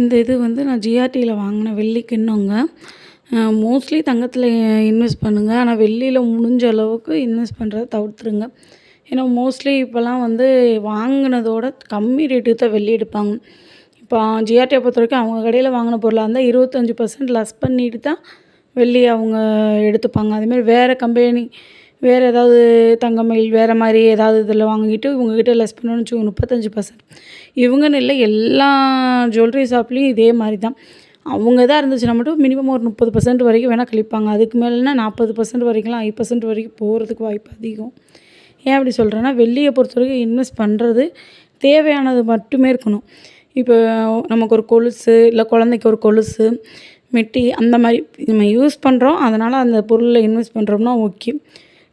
இந்த இது வந்து நான் ஜிஆர்டியில் வாங்கின வெள்ளி கிண்ணங்க மோஸ்ட்லி தங்கத்தில் இன்வெஸ்ட் பண்ணுங்கள் ஆனால் வெள்ளியில் முடிஞ்ச அளவுக்கு இன்வெஸ்ட் பண்ணுறத தவிர்த்துருங்க. ஏன்னா மோஸ்ட்லி இப்போல்லாம் வந்து வாங்கினதோட கம்மி ரேட்டுக்கு தான் வெள்ளி எடுப்பாங்க. இப்போ ஜிஆர்டியை பொறுத்த வரைக்கும் அவங்க கடையில் வாங்கின பொருளாக இருந்தால் இருபத்தஞ்சி பர்சன்ட் லெஸ் பண்ணிட்டு தான் வெள்ளி அவங்க எடுத்துப்பாங்க. அதேமாதிரி வேறு கம்பெனி வேறு ஏதாவது தங்கமயில் வேறு மாதிரி ஏதாவது இதில் வாங்கிட்டு இவங்கக்கிட்ட லெஸ் பண்ணணும்னு வச்சுக்கோங்க முப்பத்தஞ்சு பர்சன்ட் இவங்கன்னு இல்லை எல்லா ஜுவல்லரி ஷாப்லேயும் இதே மாதிரி தான். அவங்க இதாக இருந்துச்சுன்னா மட்டும் மினிமம் ஒரு முப்பது பர்சன்ட் வரைக்கும் வேணால் கழிப்பாங்க. அதுக்கு மேலேனா நாற்பது பர்சன்ட் வரைக்கும்லாம் ஐ பர்சன்ட் வரைக்கும் போகிறதுக்கு வாய்ப்பு அதிகம். ஏன் அப்படி சொல்கிறேன்னா வெள்ளியை பொறுத்த வரைக்கும் இன்வெஸ்ட் பண்ணுறது தேவையானது மட்டுமே இருக்கணும். இப்போ நமக்கு ஒரு கொலுசு இல்லை குழந்தைக்கு ஒரு கொலுசு மெட்டி அந்த மாதிரி நம்ம யூஸ் பண்ணுறோம் அதனால் அந்த பொருளில் இன்வெஸ்ட் பண்ணுறோம்னா ஓகே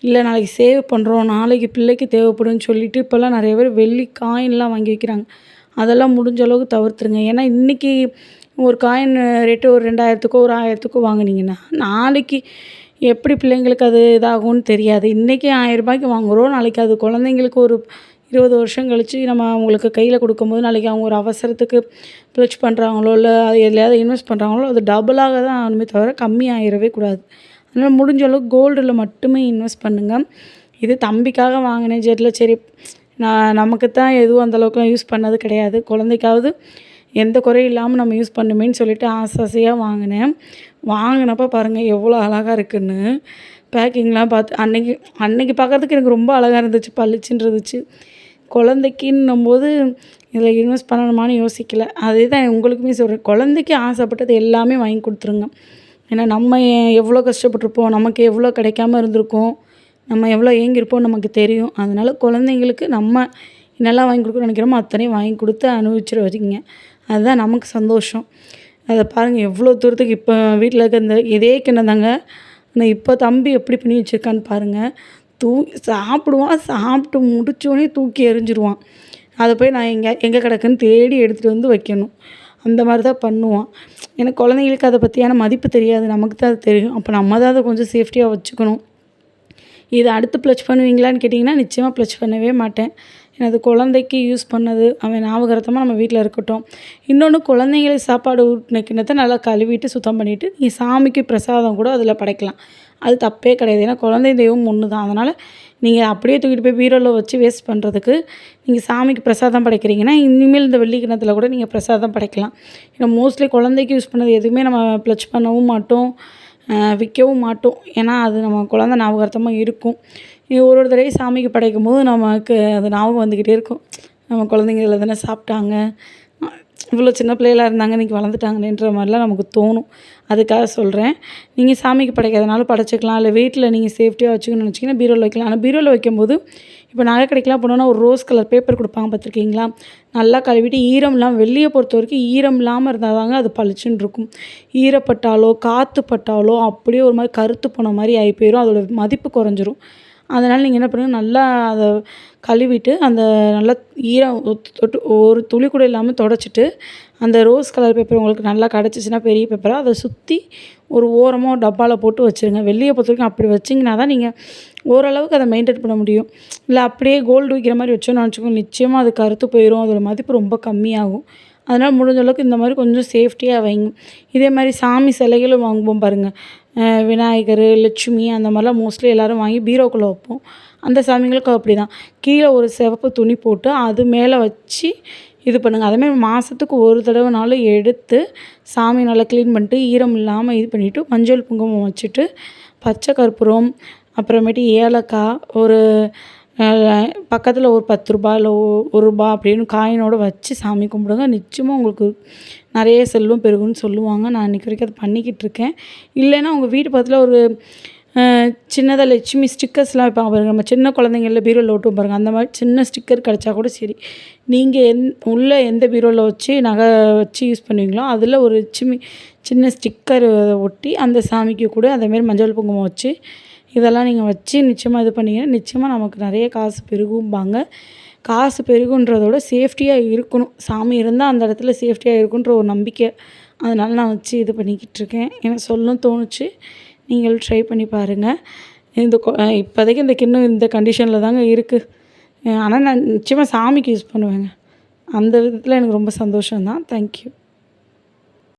இல்லை நாளைக்கு சேவ் பண்ணுறோம் நாளைக்கு பிள்ளைக்கு தேவைப்படும்னு சொல்லிட்டு இப்போல்லாம் நிறைய பேர் வெள்ளி காயின்லாம் வாங்கி வைக்கிறாங்க. அதெல்லாம் முடிஞ்ச அளவுக்கு தவிர்த்துருங்க. ஏன்னா இன்றைக்கி ஒரு காயின் ரேட்டு ஒரு ரெண்டாயிரத்துக்கோ ஒரு ஆயிரத்துக்கோ வாங்குனீங்கன்னா நாளைக்கு எப்படி பிள்ளைங்களுக்கு அது இதாகும்னு தெரியாது. இன்றைக்கி ஆயிரரூபாய்க்கு வாங்குகிறோம் நாளைக்கு அது குழந்தைங்களுக்கு ஒரு இருபது வருஷம் கழித்து நம்ம அவங்களுக்கு கையில் கொடுக்கும்போது நாளைக்கு அவங்க ஒரு அவசரத்துக்கு ப்ளச் பண்ணுறாங்களோ இல்லை அது எதுலையாவது இன்வெஸ்ட் பண்ணுறாங்களோ அது டபுளாக தான் ஆகணுமே தவிர கம்மி ஆகிடவே கூடாது. அதனால் முடிஞ்ச அளவுக்கு கோல்டில் மட்டுமே இன்வெஸ்ட் பண்ணுங்கள் இது தம்பிக்காக வாங்கினேன் ஜெட்டில் சரி நான் நமக்கு தான் எதுவும் அந்தளவுக்குலாம் யூஸ் பண்ணது கிடையாது. குழந்தைக்காவது எந்த குறையும் இல்லாமல் நம்ம யூஸ் பண்ணுமேன்னு சொல்லிட்டு ஆசை ஆசையாக வாங்கினேன். வாங்கினப்ப பாருங்கள் எவ்வளோ அழகாக இருக்குன்னு. பேக்கிங்லாம் பார்த்து அன்னைக்கு அன்றைக்கி பார்க்கறதுக்கு எனக்கு ரொம்ப அழகாக இருந்துச்சு பளிச்சுன்னு இருந்துச்சு. குழந்தைக்கின்னும் போது இதில் இன்வெஸ்ட் பண்ணணுமான்னு யோசிக்கல. அதே தான் உங்களுக்குமே சொல்கிறேன் குழந்தைக்கு ஆசைப்பட்டது எல்லாமே வாங்கி கொடுத்துருங்க. ஏன்னா நம்ம எவ்வளோ கஷ்டப்பட்டிருப்போம்? நமக்கு எவ்வளோ கிடைக்காம இருந்திருக்கும்? நம்ம எவ்வளோ ஏங்கியிருப்போம் நமக்கு தெரியும். அதனால் குழந்தைங்களுக்கு நம்ம என்னெல்லாம் வாங்கி கொடுக்கணும்னு நினைக்கிறோமோ அத்தனையும் வாங்கி கொடுத்து அனுபவிச்சிட வச்சிங்க அதுதான் நமக்கு சந்தோஷம். அதை பாருங்கள் எவ்வளோ தூரத்துக்கு இப்போ வீட்டில் இருக்க இந்த இதே கிண்ணம் தாங்க. ஆனால் இப்போ தம்பி எப்படி பண்ணி வச்சுருக்கான்னு பாருங்கள் தூ சாப்பிடுவான் சாப்பிட்டு முடிச்சோடனே தூக்கி எறிஞ்சிருவான். அதை போய் நான் எங்கே எங்கே கிடக்குன்னு தேடி எடுத்துகிட்டு வந்து வைக்கணும். அந்த மாதிரி தான் பண்ணுவான் ஏன்னா குழந்தைங்களுக்கு அதை பற்றியான மதிப்பு தெரியாது. நமக்கு தான் அது தெரியும். அப்போ நம்ம தான் அதை கொஞ்சம் சேஃப்டியாக வச்சுக்கணும். இதை அடுத்து ப்ளச் பண்ணுவீங்களான்னு கேட்டிங்கன்னா நிச்சயமாக ப்ளச் பண்ணவே மாட்டேன். ஏன்னா அது குழந்தைக்கு யூஸ் பண்ணது அவன் ஞாபகார்த்தமாக நம்ம வீட்டில் இருக்கட்டும். இன்னொன்று குழந்தைங்களுக்கு சாப்பாடு ஊட்டின கிண்ணத்தை நல்லா கழுவிட்டு சுத்தம் பண்ணிவிட்டு நீ சாமிக்கு பிரசாதம் கூட அதில் படைக்கலாம். அது தப்பே கிடையாது. ஏன்னா குழந்தை தெய்வம் ஒன்று தான் அதனால் நீங்கள் அப்படியே தூக்கிட்டு போய் பீரோவில் வச்சு வேஸ்ட் பண்ணுறதுக்கு நீங்கள் சாமிக்கு பிரசாதம் படைக்கிறீங்கன்னா இனிமேல் இந்த வெள்ளி கூட நீங்கள் பிரசாதம் படைக்கலாம். ஏன்னா மோஸ்ட்லி குழந்தைக்கு யூஸ் பண்ணது எதுவுமே நம்ம ப்ளச் பண்ணவும் மாட்டோம் விற்கவும் மாட்டோம். ஏன்னா அது நம்ம குழந்த ஞாபகார்த்தமாக இருக்கும். ஒரு ஒரு தடவையும் சாமிக்கு படைக்கும் போது நமக்கு அது ஞாபகம் வந்துக்கிட்டே இருக்கும். நம்ம குழந்தைங்க தானே சாப்பிட்டாங்க. இவ்வளோ சின்ன பிள்ளைகளாக இருந்தாங்க இன்றைக்கி வளர்ந்துட்டாங்கன்ற மாதிரிலாம் நமக்கு தோணும். அதுக்காக சொல்கிறேன் நீங்கள் சாமிக்கு படைக்காதனாலும் படைச்சிக்கலாம். இல்லை வீட்டில் நீங்கள் சேஃப்டியாக வச்சுக்கணும்னு நினச்சிங்கன்னா பீரோவில் வைக்கலாம். ஆனால் பீரோவில் வைக்கும்போது இப்போ நகை கடைக்கெலாம் போனோன்னா ஒரு ரோஸ் கலர் பேப்பர் கொடுப்பாங்க பார்த்துருக்கீங்களா? நல்லா கழுவிட்டு ஈரம் இல்லாமல் வெளியே பொறுத்த வரைக்கும் ஈரம் இல்லாமல் இருந்தால் தாங்க அது பளிச்சுன்னு இருக்கும். ஈரப்பட்டாலோ காற்று பட்டாலோ அப்படியே ஒரு மாதிரி கருத்து போன மாதிரி ஆகி போயிடும் அதோட மதிப்பு குறைஞ்சிரும். அதனால் நீங்கள் என்ன பண்ணுங்கள் நல்லா அதை கழுவிட்டு அந்த நல்லா ஈரம் தொட்டு ஒரு துளி கூட இல்லாமல் தொடச்சிட்டு அந்த ரோஸ் கலர் பேப்பர் உங்களுக்கு நல்லா கிடச்சிச்சின்னா பெரிய பேப்பராக அதை சுற்றி ஒரு ஓரமாக டப்பாவில் போட்டு வச்சுருங்க. வெள்ளியை பொறுத்த வரைக்கும் அப்படி வச்சிங்கன்னா தான் நீங்கள் ஓரளவுக்கு அதை மெயின்டைன் பண்ண முடியும். இல்லை அப்படியே கோல்டு விற்கிற மாதிரி வச்சோன்னு நினச்சிக்கோங்க நிச்சயமாக அது கருத்து போயிடும் அதோட மதிப்பு ரொம்ப கம்மியாகும். அதனால் முடிஞ்ச அளவுக்கு இந்த மாதிரி கொஞ்சம் சேஃப்டியாக வைங்க. இதே மாதிரி சாமி சிலைகளும் வாங்குவோம் பாருங்கள் விநாயகர் லட்சுமி அந்த மாதிரிலாம் மோஸ்ட்லி எல்லோரும் வாங்கி பீரோக்குள்ளே வைப்போம். அந்த சாமிங்களுக்கும் அப்படி தான் கீழே ஒரு சிவப்பு துணி போட்டு அது மேலே வச்சு இது பண்ணுங்கள் அதேமாதிரி மாதத்துக்கு ஒரு தடவைனாலும் எடுத்து சாமி நல்லா க்ளீன் பண்ணிட்டு ஈரம் இல்லாமல் இது பண்ணிவிட்டு மஞ்சள் குங்குமம் வச்சுட்டு பச்சை கற்பூரம் அப்புறமேட்டு ஏலக்காய் ஒரு பக்கத்தில் ஒரு பத்து ரூபா இல்லை ஒரு ரூபா அப்படின்னு காயினோடு வச்சு சாமி கும்பிடுங்க. நிச்சயமாக உங்களுக்கு நிறைய செல்வம் பெருகும்னு சொல்லுவாங்க. நான் இன்றைக்கி வரைக்கும் அதை பண்ணிக்கிட்டு இருக்கேன். இல்லைன்னா உங்கள் வீட்டு பக்கத்தில் ஒரு சின்னதாக லட்சுமி ஸ்டிக்கர்ஸ்லாம் வைப்பாங்க பாருங்கள் நம்ம சின்ன குழந்தைங்களில் பீரோவில் ஒட்டும் பாருங்கள் அந்த மாதிரி சின்ன ஸ்டிக்கர் கிடச்சா கூட சரி. நீங்கள் எந் உள்ளே எந்த பீரோவில் வச்சு நகை வச்சு யூஸ் பண்ணுவீங்களோ அதில் ஒரு லட்சுமி சின்ன ஸ்டிக்கர் ஒட்டி அந்த சாமிக்கு கூட அதேமாரி மஞ்சள் குங்குமம் வச்சு இதெல்லாம் நீங்கள் வச்சு நிச்சயமாக இது பண்ணிங்கன்னா நிச்சயமாக நமக்கு நிறைய காசு பெருகும்பாங்க. காசு பெருகுன்றதோட சேஃப்டியாக இருக்கணும். சாமி இருந்தால் அந்த இடத்துல சேஃப்டியாக இருக்குன்ற ஒரு நம்பிக்கை அதனால் நான் வச்சு இது பண்ணிக்கிட்டு இருக்கேன். எனக்கு சொல்லணும் தோணுச்சு. நீங்கள் ட்ரை பண்ணி பாருங்கள் இந்த இப்போதைக்கு இந்த கிண்ணம் இந்த கண்டிஷனில் தாங்க இருக்குது ஆனால் நான் நிச்சயமாக சாமிக்கு யூஸ் பண்ணுவேங்க. அந்த விதத்தில் எனக்கு ரொம்ப சந்தோஷம் தான் தேங்க்யூ